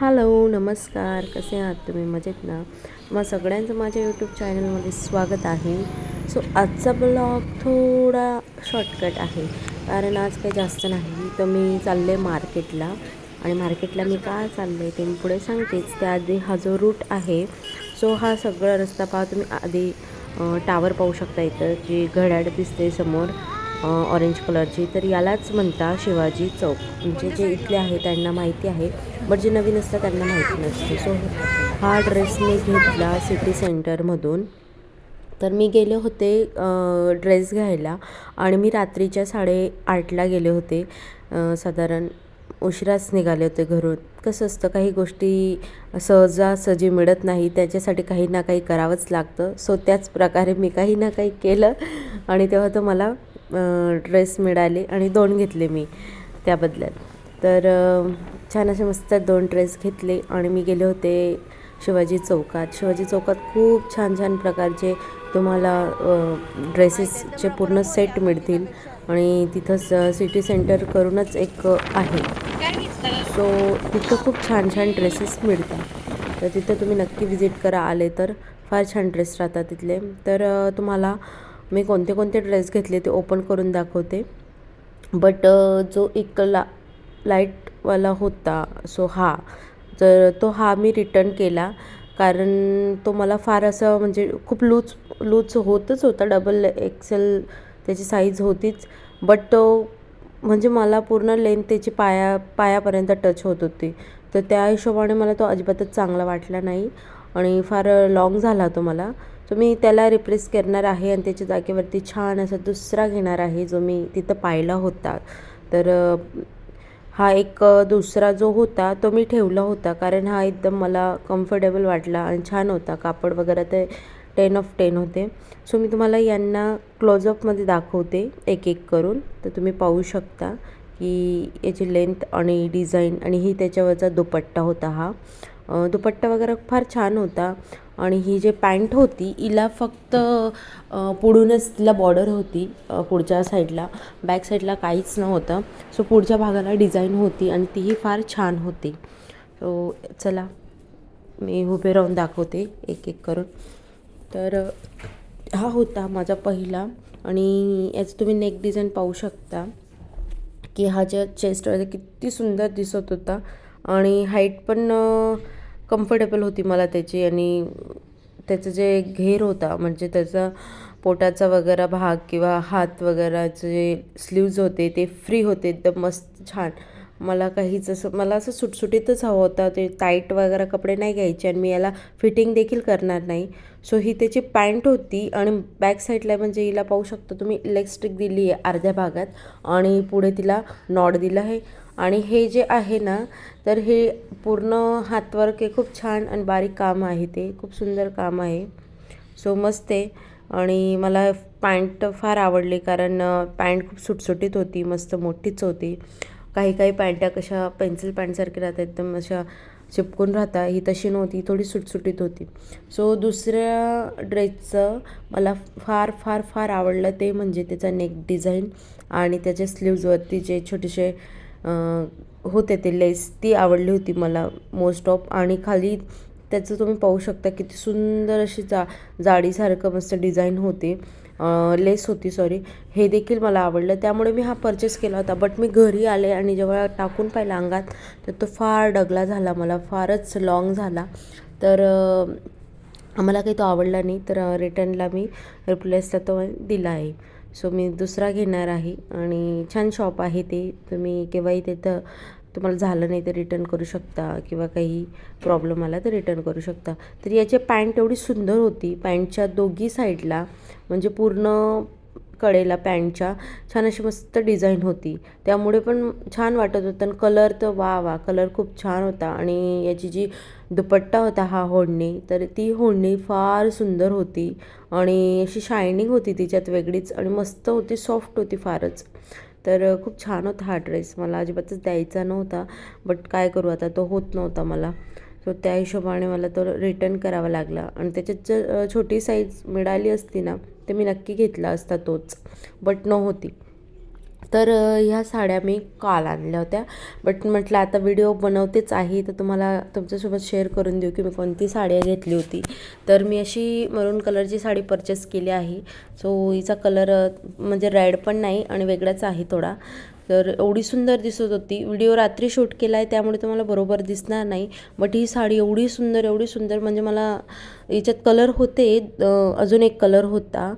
Hello नमस्कार. कसे आहात तुम्ही? मजेत ना? मग सगळ्यांचं माझ्या यूट्यूब चॅनलमध्ये स्वागत आहे. सो आजचा ब्लॉग थोडा शॉर्टकट आहे. कारण आज काही जास्त नाही. तर मी चालले मार्केटला आणि मार्केटला मी का चालले ते मी पुढे सांगतेच. त्याआधी हा जो रूट आहे सो हा सगळा रस्ता पहा तुम्ही आधी टावर पाहू शकता इथं. जी घड्याळ दिसते समोर. ऑरेंज कलरची तर यालाच म्हणता शिवाजी चौक. म्हणजे जे इथले आहे त्यांना माहिती आहे. बट जे नवीन असतं त्यांना माहिती नसते. सो हा ड्रेस मी घेतला सिटी सेंटरमधून तर मी गेले होते ड्रेस घ्यायला. आणि मी रात्रीच्या साडेआठला गेले होते. साधारण उशिराच निघाले होते घरून. कसं असतं काही गोष्टी सहजासहजी मिळत नाही. त्याच्यासाठी काही ना काही करावंच लागतं. सो त्याच प्रकारे मी काही ना काही केलं. आणि तेव्हा तो मला ड्रेस मिळाले आणि दोन घेतले मी त्या बदल्यात तर छान असे मस्त दोन ड्रेस घेतले आणि मी गेले होते शिवाजी चौकात. शिवाजी चौकात खूप छान छान प्रकारचे तुम्हाला ड्रेसेसचे पूर्ण सेट मिळतील आणि तिथंच सिटी सेंटर करूनच एक आहे. सो तिथं खूप छान छान ड्रेसेस मिळतात. तर तिथं तुम्ही नक्की विजिट करा. आले तर फार छान ड्रेस राहतात तिथले. तर तुम्हाला मी कोणते कोणते ड्रेस घेतले ते ओपन करून दाखवते. बट जो एक ला लाईटवाला होता सो हा तर तो हा मी रिटर्न केला. कारण तो मला फार असं म्हणजे खूप लूज लूज होतच होता डबल एक्सेल त्याची साईज होतीच. बट तो म्हणजे मला पूर्ण लेंथ त्याची पाया पायापर्यंत टच होत होती. तर त्या हिशोबाने मला तो अजिबातच चांगला वाटला नाही. आणि फार लाँग झाला तो मला. सो मी त्याला रिप्लेस करणार आहे आणि त्याच्या जागेवरती छान असा दुसरा घेणार आहे जो मी तिथं पाहिला होता. तर हा एक दुसरा जो होता तो मी ठेवला होता कारण हा एकदम मला कम्फर्टेबल वाटला आणि छान होता. कापड वगैरे ते टेन ऑफ टेन होते. सो मी तुम्हाला यांना क्लोजअपमध्ये दाखवते एक एक करून. तर तुम्ही पाहू शकता की याची लेंथ आणि डिझाईन आणि ही त्याच्यावरचा दुपट्टा होता हा. दुपट्टा वगैरे फार छान होता. आणि ही जे पॅन्ट होती हिला फक्त पुढूनच तिला बॉर्डर होती पुढच्या साईडला बॅक साईडला काहीच नव्हतं. सो पुढच्या भागाला डिझाईन होती आणि तीही फार छान होती. सो चला मी उभे राहून दाखवते एक एक करून. तर हा होता माझा पहिला आणि याचं तुम्ही नेक डिझाईन पाहू शकता की हा ज्या चेस्टवर किती सुंदर दिसत होता. आणि हाईट पण कम्फर्टेबल होती मला त्याची आणि त्याचं जे घेर होता म्हणजे त्याचा पोटाचा वगैरे भाग किंवा हात वगैरेचे जे स्लीव्ज होते ते फ्री होते एकदम मस्त छान. मला काहीच असं मला असं सुटसुटीतच हवं होता ते टाईट वगैरे कपडे नाही घ्यायचे आणि मी याला फिटिंग देखील करणार नाही. सो ही त्याची पॅन्ट होती आणि बॅक साईडला म्हणजे हिला पाहू शकता तुम्ही इलेक्ट्रिक दिली आहे अर्ध्या भागात आणि पुढे तिला नॉड दिलं आहे. आणि हे जे आहे ना तर हे पूर्ण हातवर्क हे खूप छान आणि बारीक काम आहे ते. खूप सुंदर काम आहे. सो मस्त आहे. आणि मला पॅन्ट फार आवडली कारण पॅन्ट खूप सुटसुटीत होती मस्त मोठीच होती. काही काही पॅन्ट्या कशा पेन्सिल पॅन्टसारख्या राहतात एकदम अशा चिपकून राहता. ही तशी नव्हती थोडी सुटसुटीत होती. सो दुसऱ्या ड्रेसचं मला फार फार फार आवडलं ते म्हणजे त्याचा नेक डिझाईन आणि त्याच्या स्लीव्जवरती जे छोटेसे होते ते लेस ती आवडली होती मला मोस्ट ऑफ आणि खाली त्याचं तुम्ही पाहू शकता किती सुंदर अशी जा जाडीसारखं मस्त डिझाईन होते. लेस होती सॉरी हे देखील मला आवडलं. त्यामुळे मी हा परचेस केला होता. बट मी घरी आले आणि जेव्हा टाकून पाहिला अंगात तर तो फार डगला झाला मला. फारच लॉंग झाला. तर आम्हाला काही तो आवडला नाही. तर रिटर्नला मी रिप्लेसला तो दिला आहे. सो मी दुसरा घेणार आहे आणि छान शॉप आहे ते. तुम्ही केव्हाही तिथं तुम्हाला झालं नाही तर रिटर्न करू शकता किंवा काही प्रॉब्लेम आला तर रिटर्न करू शकता. तर याची पॅन्ट एवढी सुंदर होती. पॅन्टच्या दोघी साईडला म्हणजे पूर्ण कडेला पॅन्टच्या छान अशी मस्त डिझाईन होती. त्यामुळे पण छान वाटत होतं आणि कलर तर वा वा कलर खूप छान होता. आणि याची जी दुपट्टा होता हा होडणी तर ती होडणी फार सुंदर होती. आणि अशी शायनिंग होती तिच्यात वेगळीच आणि मस्त होती सॉफ्ट होती फारच. तर खूप छान होता हा ड्रेस मला अजिबातच द्यायचा नव्हता बट काय करू आता? तो होत नव्हता मला. सो त्या हिशोबाने मला तो रिटर्न करावा लागला. आणि त्याच्यात जर छोटी साईज मिळाली असती ना तर मी नक्की घेतला असता तोच बट नव्हती तर ह्या साड्या मी काल आणल्या होत्या बट म्हटलं आता व्हिडिओ बनवतेच आहे तर तुम्हाला तुमच्यासोबत शेअर करून देऊ की मी कोणती साड्या घेतली होती. तर मी अशी मरून कलरची साडी परचेस केली आहे. सो हिचा कलर म्हणजे रेड पण नाही आणि वेगळाच आहे थोडा. तर एवढी सुंदर दिसत होती. व्हिडिओ रात्री शूट केला आहे त्यामुळे तुम्हाला बरोबर दिसणार नाही. बट ही साडी एवढी सुंदर एवढी सुंदर म्हणजे मला याच्यात कलर होते अजून एक कलर होता.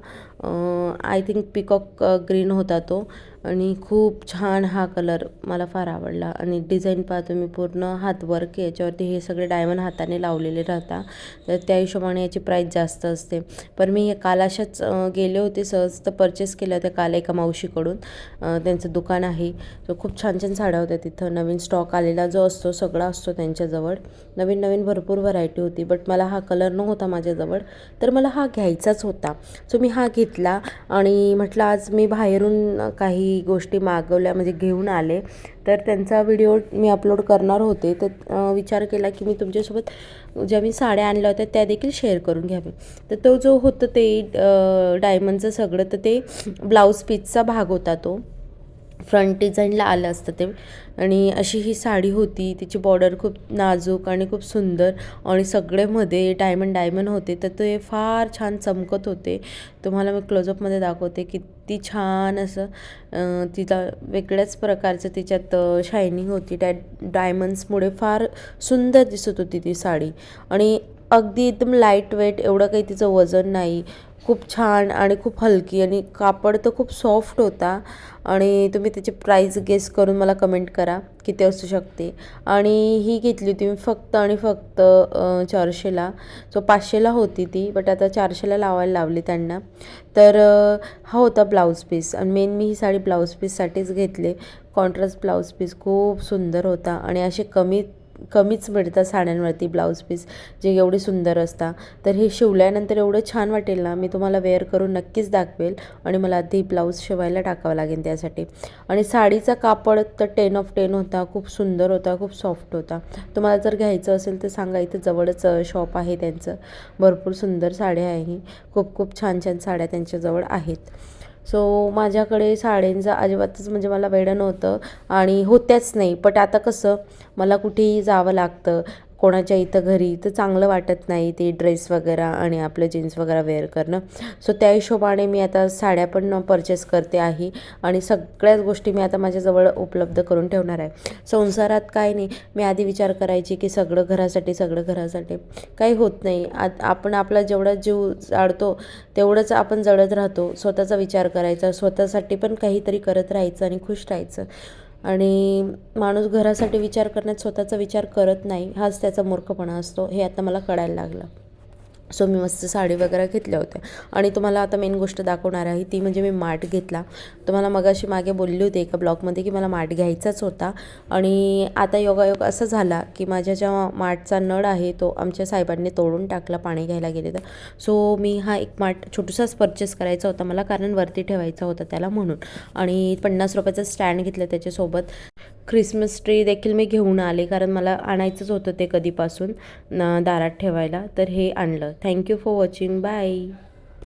आय थिंक पिकॉक ग्रीन होता तो. आणि खूप छान हा कलर मला फार आवडला. आणि डिझाईन पहा तुम्ही पूर्ण हातवर्क याच्यावरती हे सगळे डायमंड हाताने लावलेले राहता. तर त्या हिशोबाने याची प्राईस जास्त असते. पण मी हे काल अशाच गेले होते सहज तर परचेस केल्या होत्या काल एका मावशीकडून. त्यांचं दुकान आहे. तर खूप छान छान साड्या होत्या तिथं. नवीन स्टॉक आलेला जो असतो सगळा असतो त्यांच्याजवळ. नवीन नवीन भरपूर व्हरायटी होती. बट मला हा कलर नव्हता माझ्याजवळ. तर मला हा घ्यायचाच होता. सो मी हा घेतला. आणि म्हटलं आज मी बाहेरून काही गोष्टी मागवल्या म्हणजे घेऊन आले. तर त्यांचा व्हिडिओ मी अपलोड करणार होते. तर विचार केला की मी तुमच्यासोबत ज्या मी साड्या आणल्या होत्या त्या देखील शेअर करून घ्यावे तर तो जो होतं ते डायमंडचं सगळं तर ते ब्लाऊज पीसचा भाग होता तो. फ्रंट डिझाईनला आलं असतं ते. आणि अशी ही साडी होती तिची बॉर्डर खूप नाजूक आणि खूप सुंदर आणि सगळेमध्ये डायमंड डायमंड होते. तर ते फार छान चमकत होते. तुम्हाला मी क्लोजअपमध्ये दाखवते किती छान असं तिचा तिला वेगळ्याच प्रकारचं तिच्यात शायनिंग होती. त्या डायमंड्समुळे फार सुंदर दिसत होती ती साडी. आणि अगदी एकदम लाइट वेट एवढं काही तिचं वजन नाही. खूप छान आणि खूप हलकी आणि कापड तर खूप सॉफ्ट होता. आणि तुम्ही त्याची प्राईस गेस करून मला कमेंट करा किती असू शकते. आणि ही घेतली होती मी फक्त आणि फक्त चारशेला सो पाचशेला होती ती बट आता चारशेला लावायला लावली त्यांना. तर हा होता ब्लाऊज पीस आणि मेन मी ही साडी ब्लाऊज पीससाठीच घेतले. कॉन्ट्रास्ट ब्लाऊज पीस खूप सुंदर होता. आणि असे कमी कमीच मिळतात साड्यांवरती ब्लाऊज पीस जे एवढे सुंदर असतात. तर हे शिवल्यानंतर एवढं छान वाटेल ना मी तुम्हाला वेअर करून नक्कीच दाखवेल आणि मला आधी ब्लाऊज शिवायला टाकावं लागेल त्यासाठी. आणि साडीचा कापड तर टेन ऑफ टेन होता खूप सुंदर होता खूप सॉफ्ट होता. तुम्हाला जर घ्यायचं असेल तर सांगा इथं जवळच शॉप आहे त्यांचं. भरपूर सुंदर साड्या आहे खूप खूप छान छान साड्या त्यांच्याजवळ आहेत. सो माझ्याकडे साड्यांचं अजिबातच म्हणजे मला वेडं नव्हतं आणि होत्याच नाही. बट आता कसं मला कुठेही जावं लागतं. कोणाच्या इथं घरी तर चांगलं वाटत नाही ते ड्रेस वगैरे आणि आपलं जीन्स वगैरे वेअर करणं. सो त्या हिशोबाने मी आता साड्या पण परचेस करते आहे आणि सगळ्याच गोष्टी मी आता माझ्याजवळ उपलब्ध करून ठेवणार आहे. संसारात काय नाही मी आधी विचार करायची की सगळं घरासाठी सगळं घरासाठी. काही होत नाही. आत आपण आपला जेवढा जीव जाळतो तेवढंच आपण जळत राहतो. स्वतःचा विचार करायचा स्वतःसाठी पण काहीतरी करत राहायचं आणि खुश राहायचं. आणि माणूस घरासाठी विचार करण्यात स्वतःचा विचार करत नाही हाच त्याचा मूर्खपणा असतो हे आता मला कळायला लागलं. सो मी मस्त साडी वगैरे घेतल्या होत्या. आणि तुम्हाला आता मेन गोष्ट दाखवणार आहे ती म्हणजे मी माठ घेतला. तुम्हाला मगाशी मागे बोलली होती एका ब्लॉगमध्ये की मला माठ घ्यायचाच होता. आणि आता योगायोग असं झाला की माझ्या ज्या माठचा नळ आहे तो आमच्या साहेबांनी तोडून टाकला पाणी घ्यायला गेले तर. सो मी हा एक माठ छोटूसाच परचेस करायचा होता मला कारण वरती ठेवायचा होता त्याला म्हणून. आणि पन्नास रुपयाचं स्टँड घेतलं त्याच्यासोबत. ख्रिसमस ट्री देखील मी घेऊन आले कारण मला आणायचंच होतं ते कधीपासून दारात ठेवायला. तर हे आणलं. Thank you for watching bye